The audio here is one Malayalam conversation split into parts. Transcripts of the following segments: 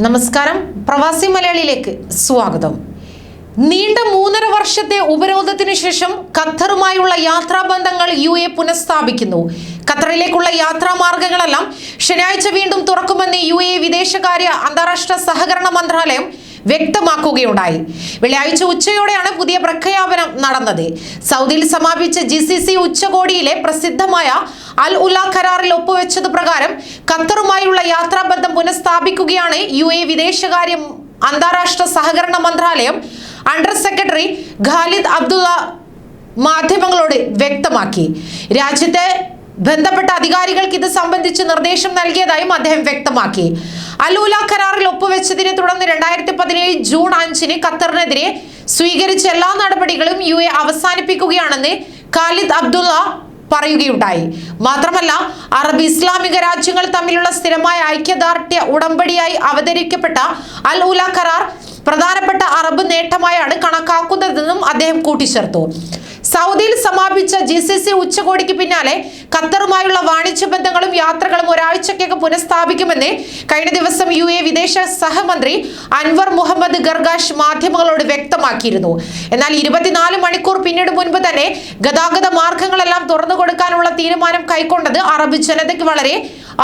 നമസ്കാരം. പ്രവാസി മലയാളിയിലേക്ക് സ്വാഗതം. നീണ്ട മൂന്നര വർഷത്തെ ഉപരോധത്തിന് ശേഷം ഖത്തറുമായുള്ള യാത്രാബന്ധങ്ങൾ യു എ പുനഃസ്ഥാപിക്കുന്നു. ഖത്തറിലേക്കുള്ള യാത്രാമാർഗങ്ങളെല്ലാം ശനിയാഴ്ച വീണ്ടും തുറക്കുമെന്ന് യു എ വിദേശകാര്യ അന്താരാഷ്ട്ര സഹകരണ മന്ത്രാലയം വ്യക്തമാക്കുകയുണ്ടായി. വെള്ളിയാഴ്ച ഉച്ചയോടെയാണ് പുതിയ പ്രഖ്യാപനം നടന്നത്. സൗദിയിൽ സമാപിച്ച ജി സി സി ഉച്ചകോടിയിലെ പ്രസിദ്ധമായ അൽ ഉല കരാറിൽ ഒപ്പുവെച്ചത് പ്രകാരം ഖത്തറുമായുള്ള യാത്രാബന്ധം പുനഃസ്ഥാപിക്കുകയാണ് യു എ വിദേശകാര്യ അന്താരാഷ്ട്ര സഹകരണ മന്ത്രാലയം അണ്ടർ സെക്രട്ടറി ഖാലിദ് അബ്ദുള്ള മാധ്യമങ്ങളോട് വ്യക്തമാക്കി. രാജ്യത്തെ ബന്ധപ്പെട്ട അധികാരികൾക്ക് ഇത് സംബന്ധിച്ച് നിർദ്ദേശം നൽകിയതായും അദ്ദേഹം വ്യക്തമാക്കി. അലൂല കരാറിൽ ഒപ്പുവെച്ചതിനെ തുടർന്ന് രണ്ടായിരത്തി പതിനേഴ് ജൂൺ അഞ്ചിന് ഖത്തറിനെതിരെ സ്വീകരിച്ച എല്ലാ നടപടികളും യു എ അവസാനിപ്പിക്കുകയാണെന്ന് ഖാലിദ് അബ്ദുള്ള പറയുകയുണ്ടായി. മാത്രമല്ല അറബ് ഇസ്ലാമിക രാജ്യങ്ങൾ തമ്മിലുള്ള സ്ഥിരമായ ഐക്യദാർഢ്യ ഉടമ്പടിയായി അവതരിക്കപ്പെട്ട അൽ ഉല കരാർ പ്രധാനപ്പെട്ട അറബ് നേട്ടമായാണ് കണക്കാക്കുന്നതെന്നും അദ്ദേഹം കൂട്ടിച്ചേർത്തു. സൗദിയിൽ സമാപിച്ച ജി സി സി ഉച്ചകോടിക്ക് പിന്നാലെ ഖത്തറുമായുള്ള വാണിജ്യ ബന്ധങ്ങളും യാത്രകളും ഒരാഴ്ചക്കകം പുനഃസ്ഥാപിക്കുമെന്ന് കഴിഞ്ഞ ദിവസം യു എ വിദേശ സഹമന്ത്രി അൻവർ മുഹമ്മദ് ഗർഗാഷ് മാധ്യമങ്ങളോട് വ്യക്തമാക്കിയിരുന്നു. എന്നാൽ ഇരുപത്തിനാല് മണിക്കൂർ പിന്നീട് മുൻപ് തന്നെ ഗതാഗത മാർഗങ്ങളെല്ലാം തുറന്നു കൊടുക്കാനുള്ള തീരുമാനം കൈക്കൊണ്ടത് അറബ് ജനതയ്ക്ക് വളരെ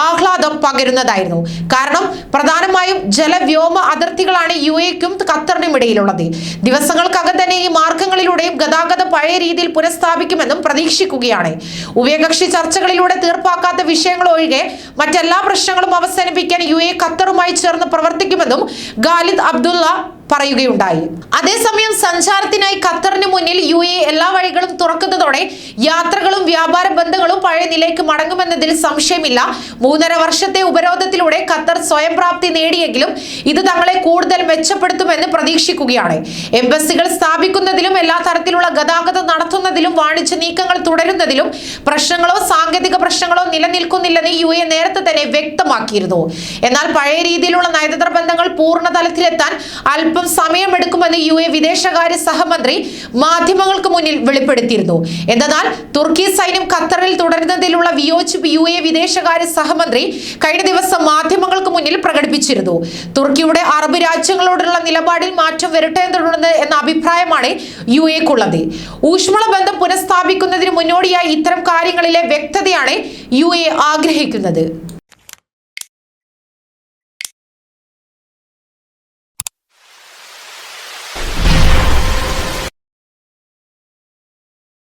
ആഹ്ലാദം പകരുന്നതായിരുന്നു. കാരണം പ്രധാനമായും ജലവ്യോമ അതിർത്തികളാണ് യു എക്കും ഖത്തറിനും ഇടയിലുള്ളത്. ദിവസങ്ങൾക്കകം തന്നെ ഈ മാർഗങ്ങളിലൂടെയും ഗതാഗതം പഴയ രീതിയിൽ പുനഃസ്ഥാപിക്കുമെന്നും പ്രതീക്ഷിക്കുകയാണ്. ഉഭയകക്ഷി ചർച്ചകളിലൂടെ തീർപ്പാക്കാത്ത വിഷയങ്ങൾ ഒഴികെ മറ്റെല്ലാ പ്രശ്നങ്ങളും അവസാനിപ്പിക്കാൻ യു എ ഖത്തറുമായി ചേർന്ന് പ്രവർത്തിക്കുമെന്നും ഖാലിദ് അബ്ദുള്ള പറയുകയുണ്ടായി. അതേസമയം സഞ്ചാരത്തിനായി ഖത്തറിന് മുന്നിൽ യു എ എല്ലാ വഴികളും തുറക്കുന്നതോടെ യാത്രകളും വ്യാപാര ബന്ധങ്ങളും പഴയ നിലയ്ക്ക് മടങ്ങുമെന്നതിൽ സംശയമില്ല. മൂന്നര വർഷത്തെ ഉപരോധത്തിലൂടെ ഖത്തർ സ്വയം പ്രാപ്തി നേടിയെങ്കിലും ഇത് തങ്ങളെ കൂടുതൽ മെച്ചപ്പെടുത്തുമെന്ന് പ്രതീക്ഷിക്കുകയാണ്. എംബസികൾ സ്ഥാപിക്കുന്നതിലും എല്ലാ തരത്തിലുള്ള ഗതാഗതം നടത്തുന്നതിലും വാണിജ്യ നീക്കങ്ങൾ തുടരുന്നതിലും പ്രശ്നങ്ങളോ സാങ്കേതിക പ്രശ്നങ്ങളോ നിലനിൽക്കുന്നില്ലെന്ന് യു എ നേരത്തെ തന്നെ വ്യക്തമാക്കിയിരുന്നു. എന്നാൽ പഴയ രീതിയിലുള്ള നയതന്ത്ര ബന്ധങ്ങൾ പൂർണ തലത്തിലെത്താൻ അല്പം സമയമെടുക്കുമെന്ന് യു എ വിദേശകാര്യ സഹമന്ത്രി മാധ്യമങ്ങൾക്ക് മുന്നിൽ വെളിപ്പെടുത്തിയിരുന്നു. എന്നാൽ തുർക്കി സൈന്യം ഖത്തറിൽ തുടരുന്നതിലുള്ള വിയോജിപ്പ് യു എ വിദേശകാര്യ സഹമന്ത്രി കഴിഞ്ഞ ദിവസം മാധ്യമങ്ങൾക്ക് മുന്നിൽ പ്രകടിപ്പിച്ചിരുന്നു. തുർക്കിയുടെ അറബ് രാജ്യങ്ങളോടുള്ള നിലപാടിൽ മാറ്റം വരട്ടേണ്ടതുണ്ട് എന്ന അഭിപ്രായമാണ് യു എക്കുള്ളത്. ഊഷ്മള ബന്ധം പുനഃസ്ഥാപിക്കുന്നതിന് മുന്നോടിയായി ഇത്തരം കാര്യങ്ങളിലെ വ്യക്തതയാണ് യു ആഗ്രഹിക്കുന്നത്.